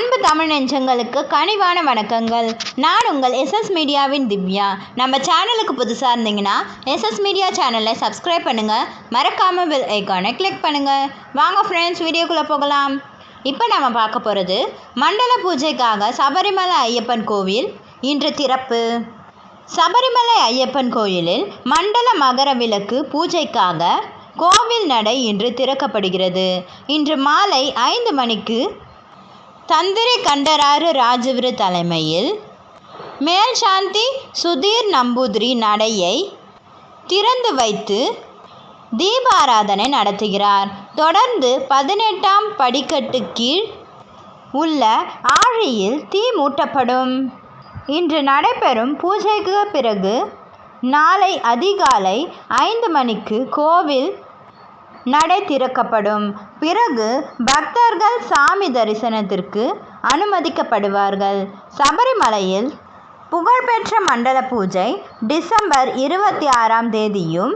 அன்பு தமிழ் நெஞ்சங்களுக்கு கனிவான வணக்கங்கள். நான் உங்கள் எஸ்எஸ் மீடியாவின் திவ்யா. நம்ம சேனலுக்கு புதுசாக இருந்தீங்கன்னா எஸ்எஸ் மீடியா சேனலை சப்ஸ்கிரைப் பண்ணுங்கள் மறக்காமல் பெல் ஐக்கானை கிளிக் பண்ணுங்கள் வாங்க ஃப்ரெண்ட்ஸ் வீடியோக்குள்ளே போகலாம். இப்போ நம்ம பார்க்க போகிறது மண்டல பூஜைக்காக சபரிமலை ஐயப்பன் கோவில் இன்று திறப்பு. சபரிமலை ஐயப்பன் கோயிலில் மண்டல மகர விளக்கு பூஜைக்காக கோவில் நடை இன்று திறக்கப்படுகிறது. இன்று மாலை ஐந்து மணிக்கு தந்திரி கண்டராறு ராஜவிரு தலைமையில் மேல் சாந்தி சுதீர் நம்பூதிரி நடையை திறந்து வைத்து தீபாராதனை நடத்துகிறார். தொடர்ந்து பதினெட்டாம் படிக்கட்டு கீழ் உள்ள ஆழியில் தீ மூட்டப்படும். இன்று நடைபெறும் பூஜைக்கு பிறகு நாளை அதிகாலை ஐந்து மணிக்கு கோவில் நடை திறக்கப்படும். பிறகு பக்தர்கள் சாமி தரிசனத்திற்கு அனுமதிக்கப்படுவார்கள். சபரிமலையில் புகழ்பெற்ற மண்டல பூஜை டிசம்பர் இருபத்தி ஆறாம் தேதியும்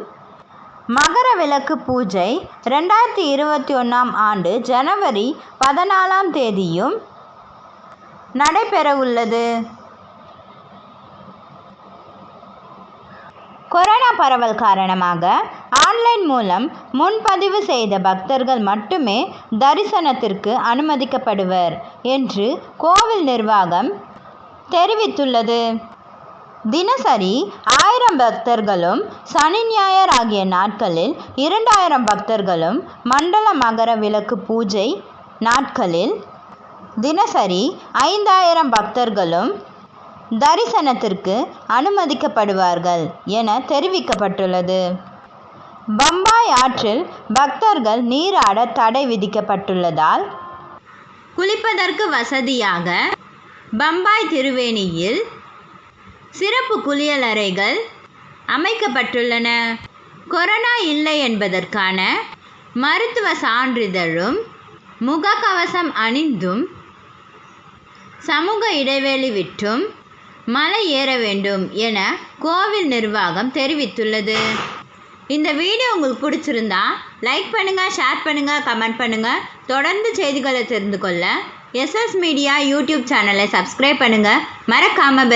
மகர விளக்கு பூஜை ரெண்டாயிரத்தி இருபத்தி ஒன்றாம் ஆண்டு ஜனவரி பதினாலாம் தேதியும் நடைபெறவுள்ளது. கொரோனா பரவல் காரணமாக ஆன்லைன் மூலம் முன்பதிவு செய்த பக்தர்கள் மட்டுமே தரிசனத்திற்கு அனுமதிக்கப்படுவர் என்று கோவில் நிர்வாகம் தெரிவித்துள்ளது. தினசரி ஆயிரம் பக்தர்களும் சனி ஞாயிறு ஆகிய நாட்களில் இரண்டாயிரம் பக்தர்களும் மண்டல மகர விளக்கு பூஜை நாட்களில் தினசரி ஐந்தாயிரம் பக்தர்களும் தரிசனத்திற்கு அனுமதிக்கப்படுவார்கள் என தெரிவிக்கப்பட்டுள்ளது. பம்பாய் ஆற்றில் பக்தர்கள் நீராட தடை விதிக்கப்பட்டுள்ளதால் குளிப்பதற்கு வசதியாக பம்பாய் திருவேணியில் சிறப்பு குளியலறைகள் அமைக்கப்பட்டுள்ளன. கொரோனா இல்லை என்பதற்கான மருத்துவ சான்றிதழும் முகக்கவசம் அணிந்தும் சமூக இடைவெளி விட்டும் மலை ஏற வேண்டும் என கோவில் நிர்வாகம் தெரிவித்துள்ளது. இந்த வீடியோ உங்களுக்கு பிடிச்சிருந்தா லைக் பண்ணுங்கள் ஷேர் பண்ணுங்கள் கமெண்ட் பண்ணுங்கள் தொடர்ந்து செய்திகளை தெரிந்து கொள்ள எஸ்எஸ் மீடியா யூடியூப் சேனலை சப்ஸ்கிரைப் பண்ணுங்கள் மறக்காமல்